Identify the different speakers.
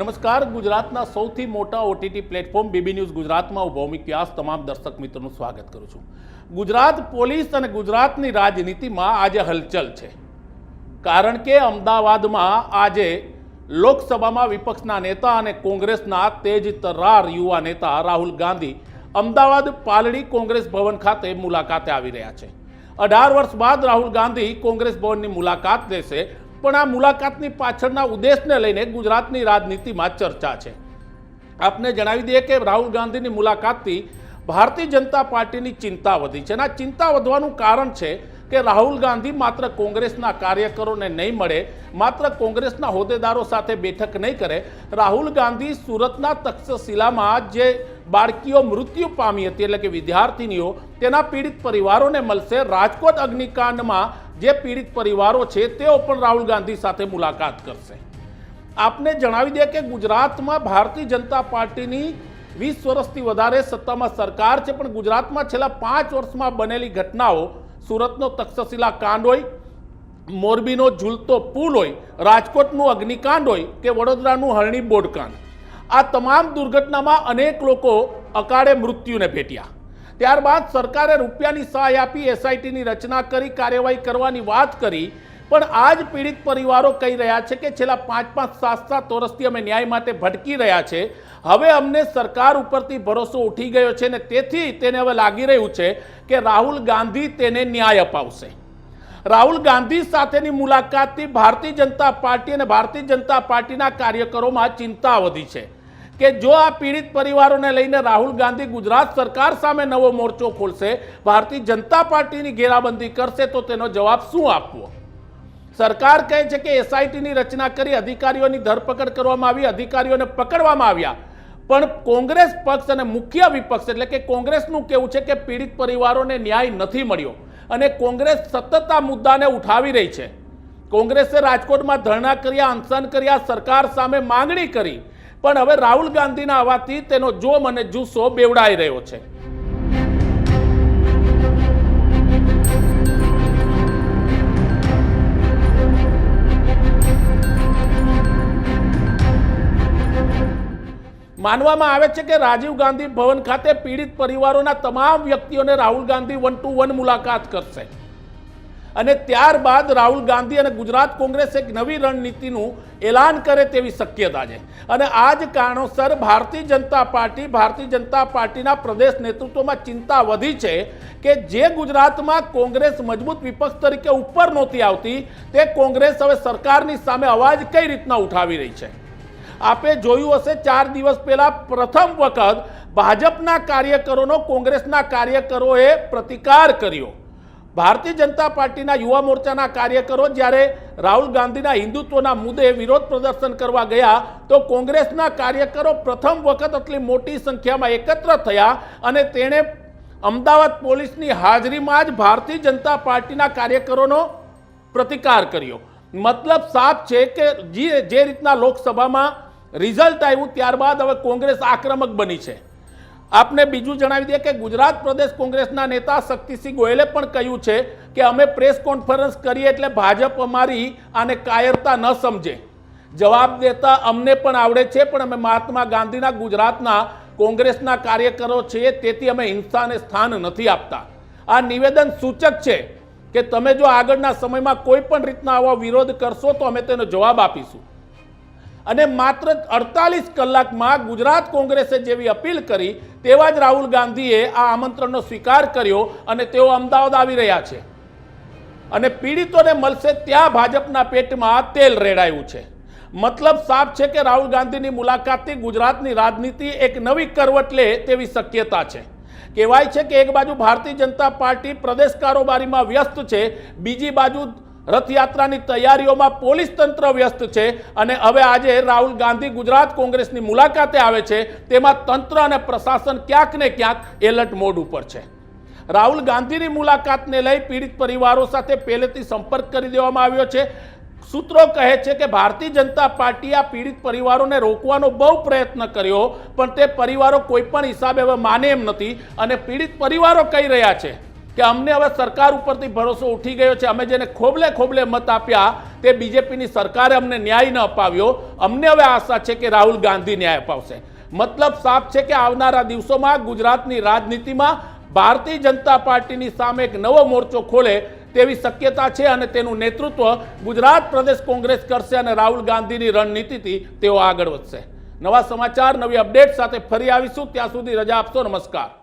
Speaker 1: નમસ્કાર. ગુજરાતના સૌથી મોટા ઓટીટી પ્લેટફોર્મ બીબી ન્યૂઝ ગુજરાતમાં હું ભૌમિક વ્યાસ તમામ દર્શક મિત્રોનું સ્વાગત કરું છું. ગુજરાત પોલીસ અને ગુજરાતની રાજનીતિમાં આજે હલચલ છે. કારણ કે અમદાવાદમાં આજે લોકસભામાં વિપક્ષના નેતા અને કોંગ્રેસના તેજ તરાર યુવા નેતા રાહુલ ગાંધી અમદાવાદ પાલડી કોંગ્રેસ ભવન ખાતે મુલાકાતે આવી રહ્યા છે. અઢાર વર્ષ બાદ રાહુલ ગાંધી કોંગ્રેસ ભવનની મુલાકાત લેશે પણ આ મુલાકાતની પાછળના ઉદ્દેશને લઈને ગુજરાતની રાજનીતિમાં ચર્ચા છે. આપને જણાવી દઈએ કે રાહુલ ગાંધીની મુલાકાતથી ભારતીય જનતા પાર્ટીની ચિંતા વધી છે અને આ ચિંતા વધવાનું કારણ છે કે રાહુલ ગાંધી માત્ર કોંગ્રેસના કાર્યકરોને નહીં મળે, માત્ર કોંગ્રેસના હોદ્દેદારો સાથે બેઠક નહીં કરે. રાહુલ ગાંધી સુરતના તક્ષશિલામાં જે બાળકીઓ મૃત્યુ પામી હતી, એટલે કે વિદ્યાર્થીનીઓ, તેના પીડિત પરિવારોને મળશે. રાજકોટ અગ્નિકાંડમાં જે પીડિત પરિવારો છે, તેઓ પણ રાહુલ ગાંધી સાથે મુલાકાત કરશે. આપને જણાવી દે કે ગુજરાતમાં ભારતીય જનતા પાર્ટીની વીસ વર્ષથી વધારે સત્તામાં સરકાર છે, પણ ગુજરાતમાં છેલ્લા પાંચ વર્ષમાં બનેલી ઘટનાઓ સુરતનો તક્ષશિલા કાંડ હોય, મોરબીનો ઝૂલતો પુલ હોય, રાજકોટનું અગ્નિકાંડ હોય કે વડોદરાનું હરણી બોડકાંડ. આ તમામ દુર્ઘટનામાં અનેક લોકો અકાળે મૃત્યુને ભેટ્યા. ત્યારબાદ સરકારે રૂપિયાની સહાય આપી, એસઆઈટીની રચના કરી, કાર્યવાહી કરવાની વાત કરી, પણ આ જ પીડિત પરિવારો કહી રહ્યા છે કે છેલ્લા પાંચ પાંચ સાત સાત વર્ષથી અમે ન્યાય માટે ભટકી રહ્યા છે. હવે અમને સરકાર ઉપરથી ભરોસો ઉઠી ગયો છે ને તેથી તેને હવે લાગી રહ્યું છે કે રાહુલ ગાંધી તેને ન્યાય અપાવશે. રાહુલ ગાંધી સાથેની મુલાકાતથી ભારતીય જનતા પાર્ટી અને ભારતીય જનતા પાર્ટીના કાર્યકરોમાં ચિંતા વધી છે કે જો આ પીડિત પરિવારોને લઈને રાહુલ ગાંધી ગુજરાત સરકાર સામે નવો મોરચો ખોલશે, ભારતીય જનતા પાર્ટીની ઘેરાબંધી કરશે, તો તેનો જવાબ શું આપવો? સરકાર કહે છે કે એસઆઈટીની રચના કરી અધિકારીઓની ધરપકડ કરવામાં આવી, અધિકારીઓને પકડવામાં આવ્યા. પણ કોંગ્રેસ પક્ષ અને મુખ્ય વિપક્ષ, એટલે કે કોંગ્રેસનું કેવું છે કે પીડિત પરિવારોને ન્યાય નથી મળ્યો અને કોંગ્રેસ સતત આ મુદ્દાને ઉઠાવી રહી છે. કોંગ્રેસે રાજકોટમાં ધરણા કર્યા, અનશન કર્યા, સરકાર સામે માંગણી કરી, પણ હવે રાહુલ ગાંધીના આવવાથી તેનો જોમ અને જુસ્સો બેવડાઈ રહ્યો છે. માનવામાં આવે છે કે રાજીવ ગાંધી ભવન ખાતે પીડિત પરિવારોના તમામ વ્યક્તિઓને Rahul Gandhi one to one મુલાકાત કરશે. અને ત્યારબાદ રાહુલ ગાંધી અને ગુજરાત કોંગ્રેસ એક નવી રણનીતિનું એલાન કરે તેવી શક્યતા છે. અને આ જ કારણોસર ભારતીય જનતા પાર્ટી, ભારતીય જનતા પાર્ટીના પ્રદેશ નેતૃત્વમાં ચિંતા વધી છે કે જે ગુજરાતમાં કોંગ્રેસ મજબૂત વિપક્ષ તરીકે ઉપર નહોતી આવતી, તે કોંગ્રેસ હવે સરકારની સામે અવાજ કઈ રીતના ઉઠાવી રહી છે? આપે જોયું હશે ચાર દિવસ પહેલા પ્રથમ વખત ભાજપના કાર્યકરોનો કોંગ્રેસના કાર્યકરોએ પ્રતિકાર કર્યો. ભારતીય જનતા પાર્ટીના યુવા મોરચાના કાર્યકરો જ્યારે રાહુલ ગાંધીના હિન્દુત્વના મુદ્દે વિરોધ પ્રદર્શન કરવા ગયા, તો કોંગ્રેસના કાર્યકરો પ્રથમ વખત આટલી મોટી સંખ્યામાં એકત્ર થયા અને તેણે અમદાવાદ પોલીસની હાજરીમાં જ ભારતીય જનતા પાર્ટીના કાર્યકરોનો પ્રતિકાર કર્યો. મતલબ સાફ છે કે જે રીતના લોકસભામાં રિઝલ્ટ આવ્યું ત્યારબાદ હવે કોંગ્રેસ આક્રમક બની છે. આપને બીજું જણાવી દઈએ કે ગુજરાત પ્રદેશ કોંગ્રેસના નેતા શક્તિસિંહ ગોયલે પણ કહ્યું છે કે અમે પ્રેસ કોન્ફરન્સ કરીએ એટલે ભાજપ અમારી આને કાયરતા ન સમજે. જવાબ દેતા અમને પણ આવડે છે, પણ અમે મહાત્મા ગાંધીના ગુજરાતના કોંગ્રેસના કાર્યકરો છીએ, તેથી અમે હિંસાને સ્થાન નથી આપતા. આ નિવેદન સૂચક છે કે તમે જો આગળના સમયમાં કોઈ પણ રીતના આવો વિરોધ કરશો તો અમે તેનો જવાબ આપીશું. અને માત્ર અડતાલીસ કલાકમાં ગુજરાત કોંગ્રેસે જેવી અપીલ કરી, તેવા જ રાહુલ ગાંધીએ આ આમંત્રણનો સ્વીકાર કર્યો અને તેઓ અમદાવાદ આવી રહ્યા છે. અને પીડિતોને મળશે ત્યાં ભાજપના પેટમાં તેલ રેડાયું છે. મતલબ સાફ છે કે રાહુલ ગાંધીની મુલાકાતથી ગુજરાતની રાજનીતિ એક નવી કરવટ લે તેવી શક્યતા છે. કહેવાય છે કે એક બાજુ ભારતીય જનતા પાર્ટી પ્રદેશ કારોબારીમાં વ્યસ્ત છે, બીજી બાજુ રથયાત્રાની તૈયારીઓમાં પોલીસ તંત્ર વ્યસ્ત છે અને હવે આજે રાહુલ ગાંધી ગુજરાત કોંગ્રેસની મુલાકાતે આવે છે. તેમાં તંત્ર અને પ્રશાસન ક્યાંક ને ક્યાંક એલર્ટ મોડ ઉપર છે. રાહુલ ગાંધીની મુલાકાતને લઈ પીડિત પરિવારો સાથે પહેલેથી સંપર્ક કરી દેવામાં આવ્યો છે. સૂત્રો કહે છે કે ભારતીય જનતા પાર્ટીએ આ પીડિત પરિવારોને રોકવાનો બહુ પ્રયત્ન કર્યો, પણ તે પરિવારો કોઈ પણ હિસાબે હવે માને એમ નથી અને પીડિત પરિવારો કહી રહ્યા છે. કે અમને હવે સરકાર ઉપરથી ભરોસો ઉઠી ગયો છે. અમે જેને ખોબલે ખોબલે મત આપ્યા, તે બીજેપીની સરકારે અમને ન્યાય ન અપાવ્યો. અમને હવે આશા છે કે રાહુલ ગાંધી ન્યાય અપાવશે. મતલબ સાફ છે કે આવનારા દિવસોમાં ગુજરાતની રાજનીતિમાં ભારતીય જનતા પાર્ટીની સામે એક નવો મોરચો ખોલે તેવી શક્યતા છે અને તેનું નેતૃત્વ ગુજરાત પ્રદેશ કોંગ્રેસ કરશે અને રાહુલ ગાંધીની રણનીતિથી તેઓ આગળ વધશે. નવા સમાચાર, નવી અપડેટ સાથે ફરી આવીશું. ત્યાં સુધી રજા આપશો. નમસ્કાર.